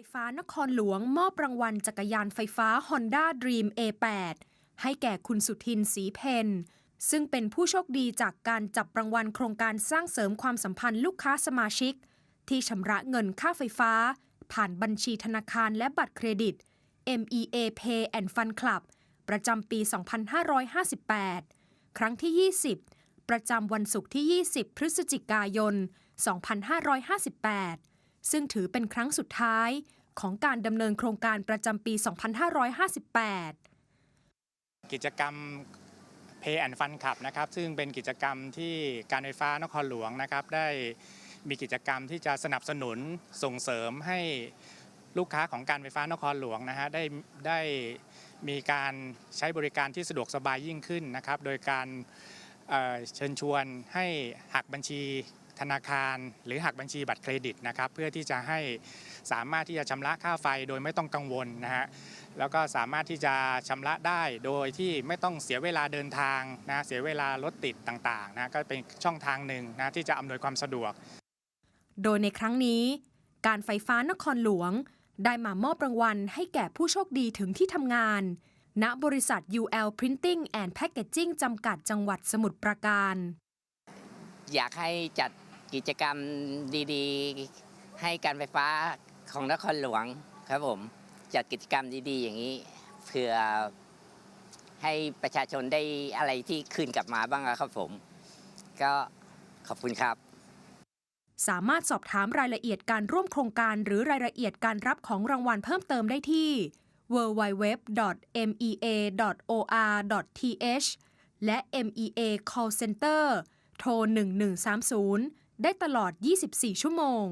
ไฟฟ้านครหลวงมอบรางวัลจักรยานไฟฟ้า Honda Dream A8 ให้แก่คุณสุทินศรีเพนซึ่งเป็นผู้โชคดีจากการจับรางวัลโครงการสร้างเสริมความสัมพันธ์ลูกค้าสมาชิก ที่ชำระเงินค่าไฟฟ้า ผ่านบัญชีธนาคารและบัตรเครดิต MEA Pay and Fund Club ประจำปี 2558 ครั้งที่ 20 ประจำวันศุกร์ที่ 20 พฤศจิกายน 2558 ซึ่งถือเป็นครั้งสุดท้ายของการดำเนินโครงการประจำปี 2558 กิจกรรม Pay and Fun Club นะครับ ซึ่งเป็นกิจกรรมที่การไฟฟ้านครหลวงนะครับ ได้มีกิจกรรมที่จะสนับสนุนส่งเสริมให้ลูกค้าของการไฟฟ้านครหลวงนะฮะได้ได้มีการใช้บริการที่สะดวกสบายยิ่งขึ้นนะครับ โดยการเอ่อเชิญชวนให้หักบัญชี ธนาคาร หรือหักบัญชีบัตรเครดิตนะครับเพื่อที่จะให้สามารถที่จะชำระค่าไฟโดยไม่ต้องกังวลนะฮะแล้วก็สามารถที่จะชำระได้โดยที่ไม่ต้องเสียเวลาเดินทางนะเสียเวลารถติดต่างๆนะก็เป็นช่องทางหนึ่งนะที่จะอำนวยความสะดวก โดยในครั้งนี้ การไฟฟ้านครหลวง ได้มามอบรางวัลให้แก่ผู้โชคดีถึงที่ทำงาน ณบริษัท UL Printing and Packaging จำกัดจังหวัดสมุทรปราการ อยากให้จัด กิจกรรมดีๆ ให้การไฟฟ้าของนครหลวงครับผมจัดกิจกรรมดีๆ อย่างนี้เพื่อให้ประชาชนได้อะไรที่คืนกลับมาบ้างครับผม ก็ขอบคุณครับ สามารถสอบถามรายละเอียดการร่วมโครงการหรือรายละเอียดการรับของรางวัลเพิ่มเติมได้ที่ www.mea.or.th และ MEA Call Center โทร 1130 ได้ตลอด 24 ชั่วโมง